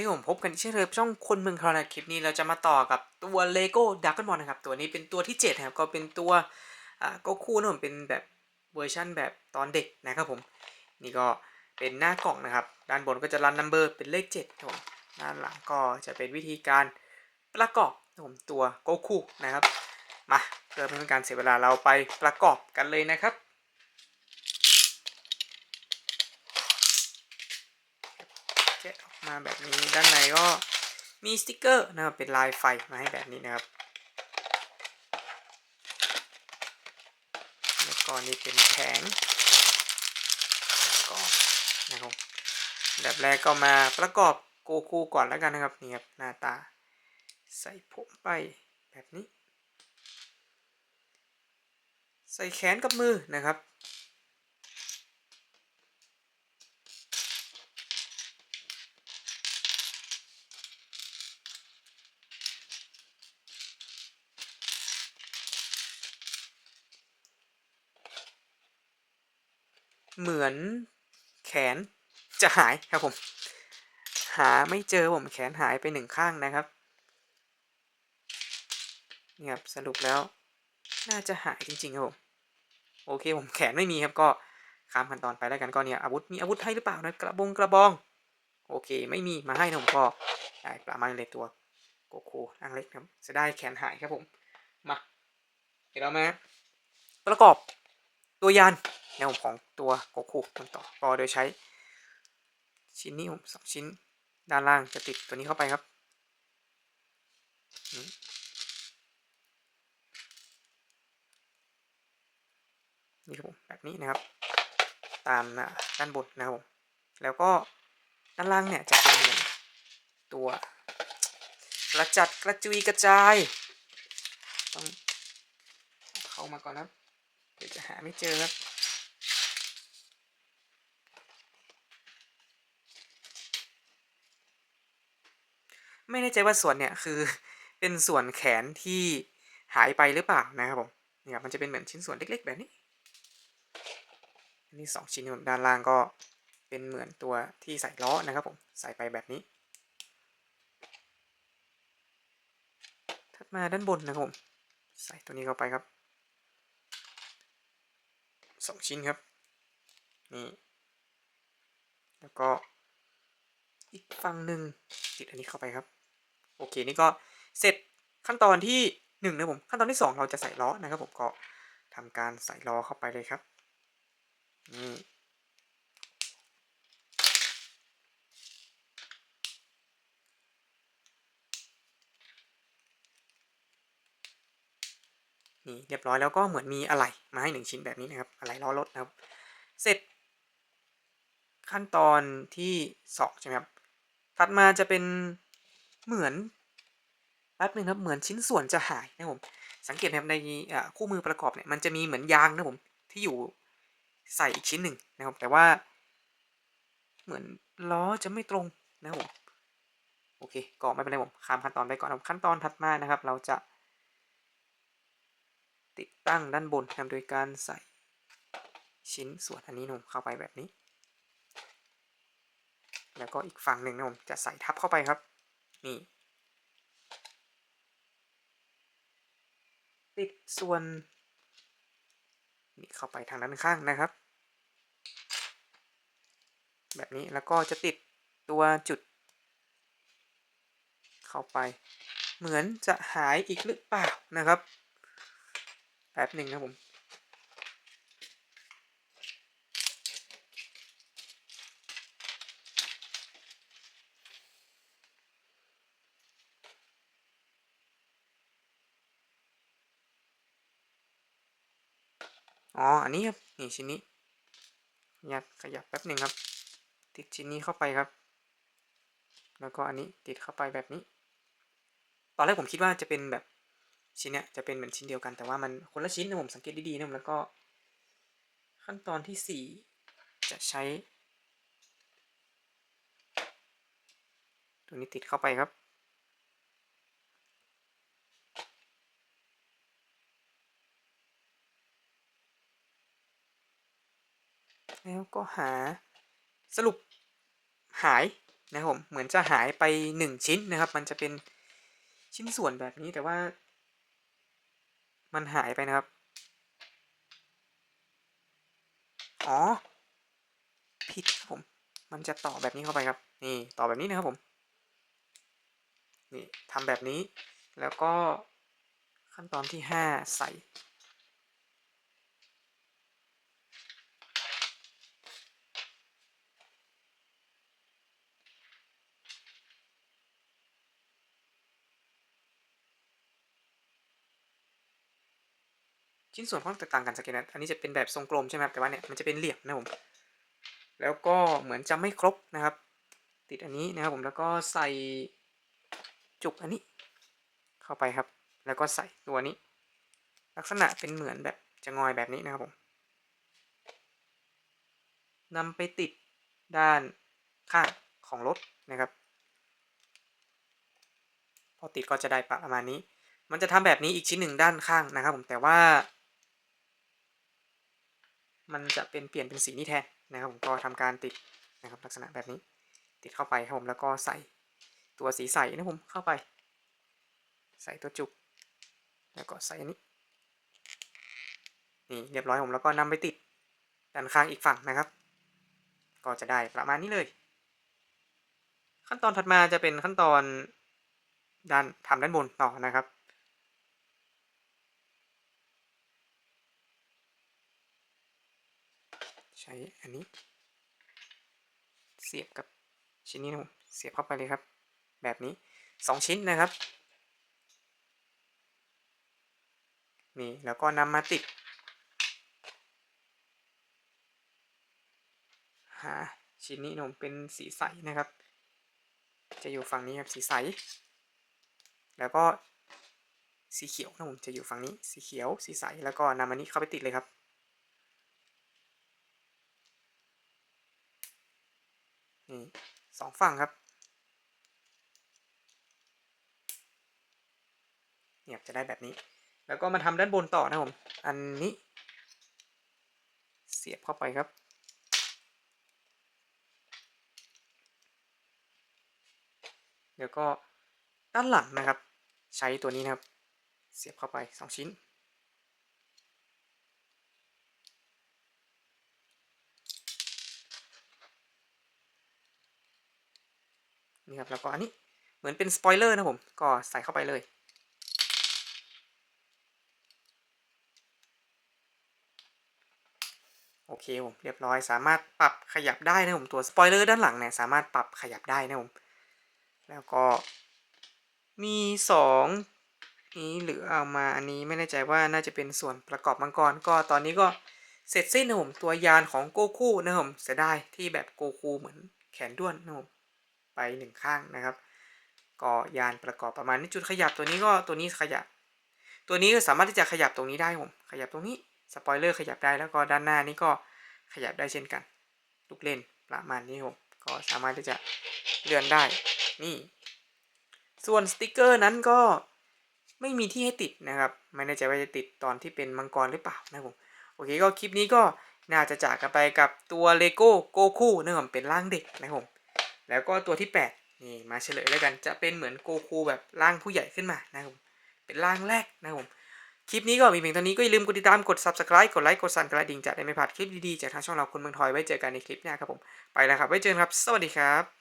ที่ผมพบกันเช่นเคยช่องคนเมืองคราราคลิปนี้เราจะมาต่อกับตัวเลโก้ดักกันบอลนะครับ ตัวนี้เป็นตัวที่7นะครับก็เป็นตัวอ่าก็คู่นะผมเป็นแบบเวอร์ชั่นแบบตอนเด็กนะครับผม นี่ก็เป็นหน้ากล่องนะครับ ด้านบนก็จะรันนัมเบอร์เป็นเลข7ครับผมด้านหลังก็จะเป็นวิธีการประกอบนะผมตัวโกคูนะครับ มาเพื่อไม่เป็นการเสียเวลาเราไปประกอบกันเลยนะครับ แกะออกมาแบบนี้ด้านในก็มีสติกเกอร์นะครับเป็นลายไฟมาให้แบบนี้นะครับแล้วก็นี่เป็นแผงแล้วก็นะครับแบบแรกก็มาประกอบโกคูก่อนแล้วกันนะครับนี่ครับหน้าตาใส่ผมไปแบบนี้ ใส่แขนกับมือนะครับ เหมือนแขนจะหายครับผม หาไม่เจอผมแขนหายไปหนึ่งข้างนะครับนี่ครับสรุปแล้ว น่าจะหายจริงๆครับผมโอเคผมแขนไม่มีครับก็ข้ามขั้นตอนไปแล้วกันก็เนี่ยอาวุธมีอาวุธให้หรือเปล่านะกระบงกระบอง โอเค ไม่มีมาให้นะผมก็ได้ประมาเลยตัวโกโก้อังเล็กครับจะได้แขนหายครับผมมาเดี๋ยวเรามาประกอบตัวยาน แนวของตัวโกคูต้นต่อก็โดยใช้ ชิ้นนี้ผมสองชิ้นด้านล่างจะติดตัวนี้เข้าไปครับ นี่ครับผมแบบนี้นะครับ ตามนะด้านบนนะครับผมแล้วก็ด้านล่างเนี่ยจะเป็นตัวกระจัดกระจุยกระจายต้องเอาเข้ามาก่อนนะเดี๋ยวจะหาไม่เจอครับ ไม่แน่ใจว่าส่วนเนี่ยคือเป็นส่วนแขนที่หายไปหรือเปล่านะครับผมเนี่ครับมันจะเป็นเหมือนชิ้นส่วนเล็ก ๆ แบบนี้อันนี้สองชิ้นด้านล่างก็เป็นเหมือนตัวที่ใส่ล้อนะครับผมใส่ไปแบบนี้ ถัดมาด้านบนนะครับผมใส่ตัวนี้เข้าไปครับสองชิ้นครับนี่แล้วก็อีกฝั่งหนึ่งติดอันนี้เข้าไปครับ โอเคนี่ก็เสร็จขั้นตอนที่หนึ่งนะผมขั้นตอนที่สองเราจะใส่ล้อนะครับผมก็ทำการใส่ล้อเข้าไปเลยครับนี่นี่เรียบร้อยแล้วก็เหมือนมีอะไหล่มาให้หนึ่งชิ้นแบบนี้นะครับอะไหล่ล้อรถนะครับ เสร็จ ขั้นตอนที่สองใช่ไหมครับถัดมาจะเป็น เหมือนแป๊บหนึงครับเหมือนชิ้นส่วนจะหายนะผมสังเกตนะครับในคู่มือประกอบเนี่ยมันจะมีเหมือนยางนะผมที่อยู่ใส่อีกชิ้นหนึ่งนะครับ แต่ว่า เหมือนล้อจะไม่ตรงนะครับผมโอเค ก็ไม่เป็นไรผมข้ามขั้นตอนไปก่อนขั้นตอนถัดมานะครับ เราจะ ติดตั้งด้านบนนะครับโดยการใส่ชิ้นส่วนอันนี้นะผมเข้าไปแบบนี้ แล้วก็อีกฝั่งหนึ่งนะผมจะใส่ทับเข้าไปครับ นี่ติดส่วน นี่เข้าไปทางด้านข้างนะครับ แบบนี้แล้วก็จะติดตัวจุด เข้าไป เหมือนจะหายอีกหรือเปล่านะครับแป๊บหนึ่งนะผม อ๋อ อันนี้ครับ นี่ชิ้นนี้ อยากขยับแป๊บหนึ่งครับ ติดชิ้นนี้เข้าไปครับ แล้วก็อันนี้ติดเข้าไปแบบนี้ ตอนแรกผมคิดว่าจะเป็นแบบชิ้นเนี้ยจะเป็นเหมือนชิ้นเดียวกัน แต่ว่ามันคนละชิ้นนะผมสังเกตดีๆนะผมแล้วก็ ขั้นตอนที่สี่จะใช้ ตัวนี้ติดเข้าไปครับ แล้วก็หาสรุปหายนะครับผมเหมือนจะหายไปหนึ่งชิ้นนะครับ มันจะเป็นชิ้นส่วนแบบนี้แต่ว่า มันหายไปนะครับ อ๋อ ผิดครับผม มันจะต่อแบบนี้เข้าไปครับ นี่ต่อแบบนี้นะครับผม นี่ทำแบบนี้ แล้วก็ขั้นตอนที่ห้าใส่ ชิ้นส่วนค่อนข้างแตกต่างกันสักตนะอันนี้จะเป็นแบบทรงกลมใช่ไหมครับแต่ว่าเนี่ยมันจะเป็นเหลี่ยมนะผมแล้วก็เหมือนจะไม่ครบนะครับ ติดอันนี้นะครับผมแล้วก็ใส่จุกอันนี้เข้าไปครับ แล้วก็ใส่ตัวนี้ ลักษณะเป็นเหมือนแบบจะงอยแบบนี้นะครับผมนำไปติดด้านข้างของรถนะครับ พอติดก็จะได้ประมาณนี้ มันจะทำแบบนี้อีกชิ้นหนึ่งด้านข้างนะครับผมแต่ว่า มันจะเป็นเปลี่ยนเป็นสีนี้แทนนะครับผมก็ทำการติดนะครับลักษณะแบบนี้ติดเข้าไปครับผมแล้วก็ใส่ตัวสีใสนะผมเข้าไป ใส่ตัวจุก แล้วก็ใส่อันนี้นี่เรียบร้อยผมแล้วก็นำไปติดด้านข้างอีกฝั่งนะครับ ก็จะได้ประมาณนี้เลย ขั้นตอนถัดมาจะเป็นขั้นตอนด้านทำด้านบนต่อนะครับ ใช้อันนี้ เสียบกับชิ้นนี้นะผมเสียบเข้าไปเลยครับ แบบนี้สองชิ้นนะครับนี่แล้วก็นำมาติด หาชิ้นนี้นมเป็นสีใสนะครับ จะอยู่ฝั่งนี้ครับสีใส แล้วก็สีเขียวนะผมจะอยู่ฝั่งนี้สีเขียวสีใสแล้วก็นำอันนี้เข้าไปติดเลยครับ นี่ สองฝั่งครับเนี่ยจะได้แบบนี้ แล้วก็มาทำด้านบนต่อนะผม อันนี้ เสียบเข้าไปครับเดี๋ยวก็ด้านหลังนะครับ ใช้ตัวนี้นะครับ เสียบเข้าไป 2 ชิ้น นี่ครับแล้วก็อันนี้เหมือนเป็นสปอยเลอร์นะผม ก็ใส่เข้าไปเลยโอเคผมเรียบร้อยสามารถปรับขยับได้นะผมตัวสปอยเลอร์ด้านหลังเนี่ยสามารถปรับขยับได้นะผมแล้วก็มีสองนี้เหลือเอามาอันนี้ไม่แน่ใจว่าน่าจะเป็นส่วนประกอบมังกรก็ตอนนี้ก็เสร็จสิ้นนะผมตัวยานของโกคูนะผมเสียดายที่แบบโกคูเหมือนแขนด้วนนะผม ไปหนึ่งข้างนะครับก็ยานประกอบประมาณนี้จุดขยับตัวนี้ก็ตัวนี้ขยับ ตัวนี้ก็สามารถที่จะขยับตรงนี้ได้ผมขยับตรงนี้สปอยเลอร์ขยับได้แล้วก็ด้านหน้านี้ก็ขยับได้เช่นกันลูกเล่นประมาณนี้ผมก็สามารถที่จะเลื่อนได้นี่ ส่วนสติกเกอร์นั้นก็ไม่มีที่ให้ติดนะครับไม่แน่ใจว่าจะติดตอนที่เป็นมังกรหรือเปล่านะผมโอเคก็คลิปนี้ก็น่าจะจากกันไปกับตัวเลโก้โกคูนะครับเป็นร่างเด็กนะครับผม แล้วก็ตัวที่ 8 นี่มาเฉลยแล้วกันจะเป็นเหมือนโกคูแบบร่างผู้ใหญ่ขึ้นมานะครับเป็นร่างแรกนะครับผมคลิปนี้ก็มีเพียงเท่านี้ก็อย่าลืมกดติดตามกด subscribe กดไลค์กดสั่นกระดิ่งจะได้ไม่พลาดคลิปดีๆจากทางช่องเราคนเมืองทอยไว้เจอกันในคลิปหน้าครับผมไปแล้วครับไว้เจอกันครับ สวัสดีครับ